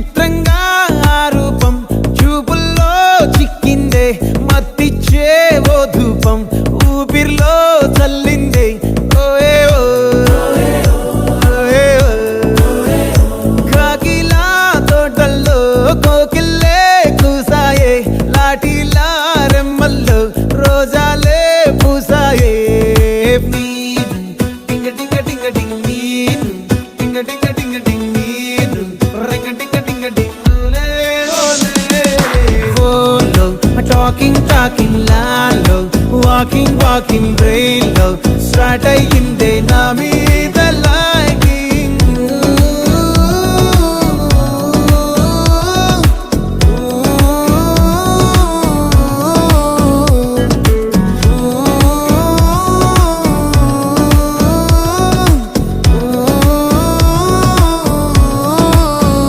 చిత్రంగా రూపం చూపుల్లో చిక్కిందే మత్తిచ్చే ఓ ధూపం ఊపిరిలో చల్లిందే ఓయే ఓ, ఓ. కాకిలా తోటల్లో కోకిల్లే కూసాయే లాఠీలా రెమ్మల్లో రోజాలే పూసాయే నీరు టింగ టింగ టింగ టింగ్ నీరు టింగ టింగ టింగ టింగ్ Talking, talking landlord Walking, walking railroad Start in the